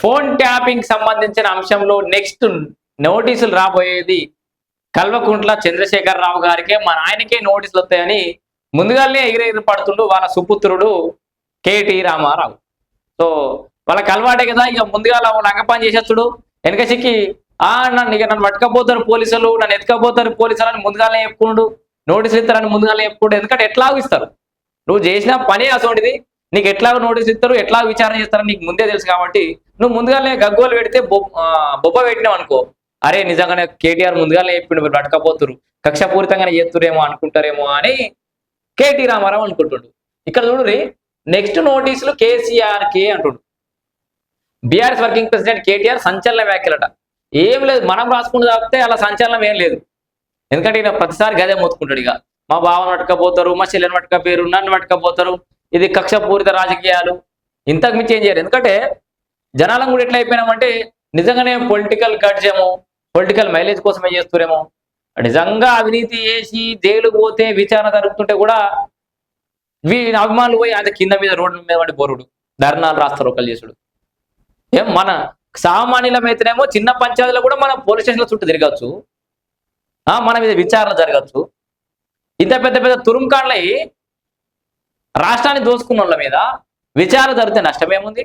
Phone tapping సంబంధించిన అంశంలో next నోటీసులు రాబోయేది కల్వకుంట్ల చంద్రశేఖర్ రావు గారికే మన ఆయనకే నోటీసులు వస్తాయని ముందుగానే ఎగిరెగిరి పడుతుండు వాళ్ళ సుపుత్రుడు కేటి రామారావు. సో వాళ్ళకి అలవాటే కదా ఇక ముందుగా లంగపని చేసేస్తుడు వెనక చిక్కి ఆ నన్ను ఇక నన్ను పట్టుకపోతారు పోలీసులు నన్ను ఎత్తుకపోతారు పోలీసులు అని ముందుగానే చెప్పుకుండు నోటీసులు ఇస్తారని ముందుగానే చెప్పుకుండు ఎందుకంటే ఎట్లాగు ఇస్తారు. నువ్వు చేసిన పని అసోంటిది నీకు ఎట్లా నోటీస్ ఇస్తారు ఎట్లా విచారణ చేస్తారని నీకు ముందే తెలుసు కాబట్టి నువ్వు ముందుగానే గగ్గోలు పెడితే బొ- ఆ, బొబ్బ పెట్టినావు అనుకో. అరే నిజంగానే కేటీఆర్ ముందుగానే చెప్పిండు మీరు పట్టుకపోతురు కక్షపూరితంగానే చేస్తురేమో అనుకుంటారేమో అని కేటీ రామారావు అనుకుంటుండు. ఇక్కడ చూడురి నెక్స్ట్ నోటీసులు కేసీఆర్ కే అంటుండు. బీఆర్ఎస్ వర్కింగ్ ప్రెసిడెంట్ కేటీఆర్ సంచలన వ్యాఖ్యలట. ఏం లేదు మనం రాసుకుంటూ తప్పితే అలా సంచలనం ఏం లేదు. ఎందుకంటే ఈయన ప్రతిసారి గదే మొత్తుకుంటాడు ఇక. మా బావను పట్టుకపోతారు మా చెల్లెని పట్టుకపోయారు నన్ను పట్టుకపోతారు. ఇది కక్షపూరిత రాజకీయాలు. ఇంతకు మించి ఏం చేయరు. ఎందుకంటే జనాలను కూడా ఎట్లా అయిపోయినామంటే నిజంగానే పొలిటికల్ గడ్జేమో పొలిటికల్ మైలేజ్ కోసమే చేస్తురేమో. నిజంగా అవినీతి చేసి జైలు పోతే విచారణ జరుగుతుంటే కూడా వీళ్ళ అభిమానులు పోయి ఆయన కింద మీద రోడ్డు మీద వాడి బోరుడు. ధర్నాలు రాస్తారు ఒకళ్ళు చేసుడు. ఏం మన సామాన్యులమైతేనేమో చిన్న పంచాయతీలో కూడా మనం పోలీస్ స్టేషన్ల చుట్టూ తిరగచ్చు. ఆ, మన మీద విచారణ జరగచ్చు. ఇంత పెద్ద పెద్ద తురుంకాళ్ళై రాష్ట్రాన్ని దోసుకున్న వాళ్ళ మీద విచారణ జరిగితే నష్టమేముంది?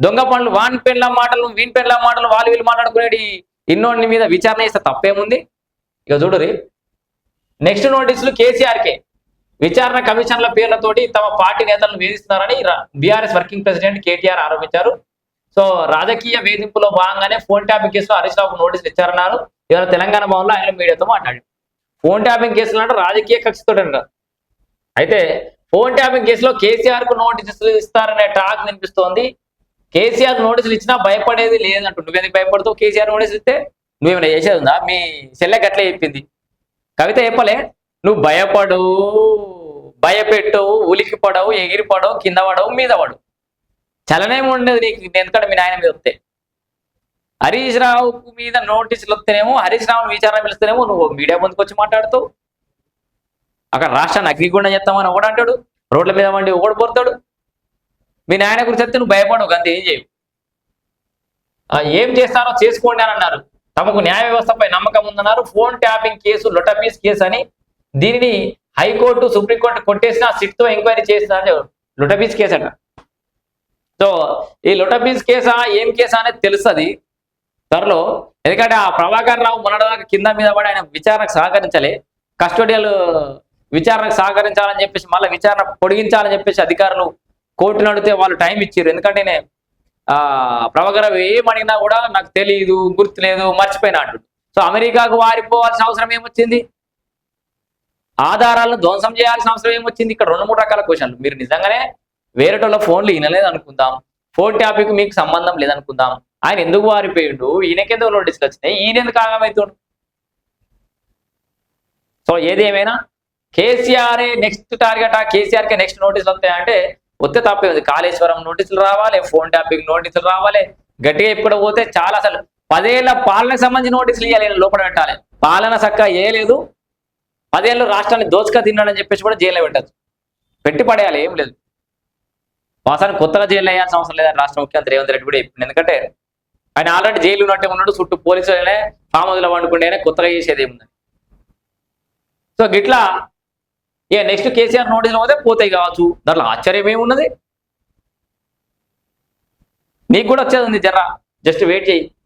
దొంగ పనులు వాన్ పెళ్ళ మాటలు వీన్ పెళ్ళ మాటలు వాళ్ళు వీళ్ళు మాట్లాడుకునేది ఇన్నోడి మీద విచారణ చేస్తే తప్పేముంది? ఇక చూడరి నెక్స్ట్ నోటీసులు కేసీఆర్కే. విచారణ కమిషన్ల పేర్లతోటి తమ పార్టీ నేతలను వేధిస్తున్నారని బీఆర్ఎస్ వర్కింగ్ ప్రెసిడెంట్ కేటీఆర్ ఆరోపించారు. సో రాజకీయ వేధింపులో భాగంగానే ఫోన్ ట్యాపింగ్ కేసులో హరీష్ రావుకు నోటీసులు ఇచ్చారన్నారు ఇవాళ తెలంగాణ భవన్లో ఆయన మీడియాతో మాట్లాడారు ఫోన్ ట్యాపింగ్ కేసులు అంటే రాజకీయ కక్షతో అంటారు అయితే ఫోన్ ట్యాపింగ్ కేసులో కేసీఆర్కు నోటీసులు ఇస్తారనే టాక్ వినిపిస్తోంది. కేసీఆర్ నోటీసులు ఇచ్చినా భయపడేది లేదంటూ నువ్వెందుకు భయపడతావు? కేసీఆర్ నోటీసులు ఇస్తే నువ్వేమైనా చేసేది ఉందా? మీ చెల్లెకి అట్లే చెప్పింది. కవిత చెప్పలే నువ్వు భయపడు భయపెట్టవు ఉలికి పడవు ఎగిరి పడవు కింద పడవు మీద పడవు. చలనేమి ఉండదు నీకు ఎందుకంటే మీ నాయన మీద వస్తే హరీష్ రావు మీద నోటీసులు వస్తేనేమో హరీష్ రావుని విచారణ పిలుస్తేనేమో నువ్వు మీడియా ముందుకు వచ్చి మాట్లాడుతావు. అక్కడ రాష్ట్రాన్ని అగ్నిగుండం చేస్తామని ఒకడు అంటాడు రోడ్ల మీద వండి ఒకడు పోతాడు మీ నాయన గురించి చెప్తే నువ్వు భయపడవు అంతే ఏం చేయవు. ఏం చేస్తారో చేసుకోండి అని అన్నారు. తమకు న్యాయ వ్యవస్థపై నమ్మకం ఉందన్నారు. ఫోన్ ట్యాపింగ్ కేసు లొటపీస్ కేసు అని దీనిని హైకోర్టు సుప్రీంకోర్టు కొట్టేసిన సిట్తో ఎంక్వైరీ చేసిన లొటపీస్ కేసు అట. సో ఈ లొటపీస్ కేసా ఏం కేసా అనేది తెలుస్తుంది. త్వరలో ఎందుకంటే ఆ ప్రభాకర్ రావు మొన్నటిదాకా కింద మీద పడి ఆయన విచారణకు సహకరించలే. కస్టోడియల్ విచారణకు సహకరించాలని చెప్పేసి మళ్ళీ విచారణ పొడిగించాలని చెప్పేసి అధికారులు కోర్టును అడిగితే వాళ్ళు టైం ఇచ్చారు ఎందుకంటే నేను ఆ ప్రభాకర్ ఏమడిగినా ఏం అడిగినా కూడా నాకు తెలియదు గుర్తులేదు మర్చిపోయినా అంటు సో అమెరికాకు వారిపోవాల్సిన అవసరం ఏమొచ్చింది? ఆధారాలను ధ్వంసం చేయాల్సిన అవసరం ఏమొచ్చింది? ఇక్కడ రెండు మూడు రకాల క్వశ్చన్లు. మీరు నిజంగానే వేరేటోళ్ళ ఫోన్లు వినలేదు అనుకుందాం. ఫోన్ టాపిక్ మీకు సంబంధం లేదనుకుందాం. ఆయన ఎందుకు వారిపోయిండు? ఈయనకెందుకు నోటీసులు వచ్చినాయి? ఈయన ఎందుకు ఆగమవుతుండు సో ఏది ఏమైనా కేసీఆర్ నెక్స్ట్ టార్గెట్ ఆ? కేసీఆర్ కే నెక్స్ట్ నోటీసులు వస్తాయంటే వస్తే తప్పే ఉంది. కాళేశ్వరం నోటీసులు రావాలి ఫోన్ టాపిక్ నోటీసులు రావాలి. గట్టిగా ఇప్పుడు పోతే చాలా అసలు పదేళ్ళ పాలనకు సంబంధించిన నోటీసులు ఇవ్వాలి లోపల పెట్టాలి. పాలన చక్కగా ఏ లేదు పదేళ్ళు రాష్ట్రాన్ని దోచుక తిన్నాడని చెప్పేసి కూడా జైల్లో పెట్టచ్చు. పెట్టి పడేయాలి ఏం లేదు. వాసాన్ని కొత్తగా జైలు వేయాల్సిన అవసరం లేదని రాష్ట్ర ముఖ్యమంత్రి రేవంత్ రెడ్డి కూడా చెప్పింది ఎందుకంటే ఆయన ఆల్రెడీ జైలు ఉన్నట్టే ఉన్నాడు. చుట్టూ పోలీసులనే ఫామ్ హౌస్లో వండుకుంటేనే కొత్తగా చేసేది ఏముందని సో గిట్లా ఇక నెక్స్ట్ కేసీఆర్ నోటీసులు పోతే పోతాయి కావచ్చు. దాంట్లో ఆశ్చర్యం ఏమున్నది? నీకు కూడా వచ్చేది ఉంది జర్రా. జస్ట్ వెయిట్ చేయి.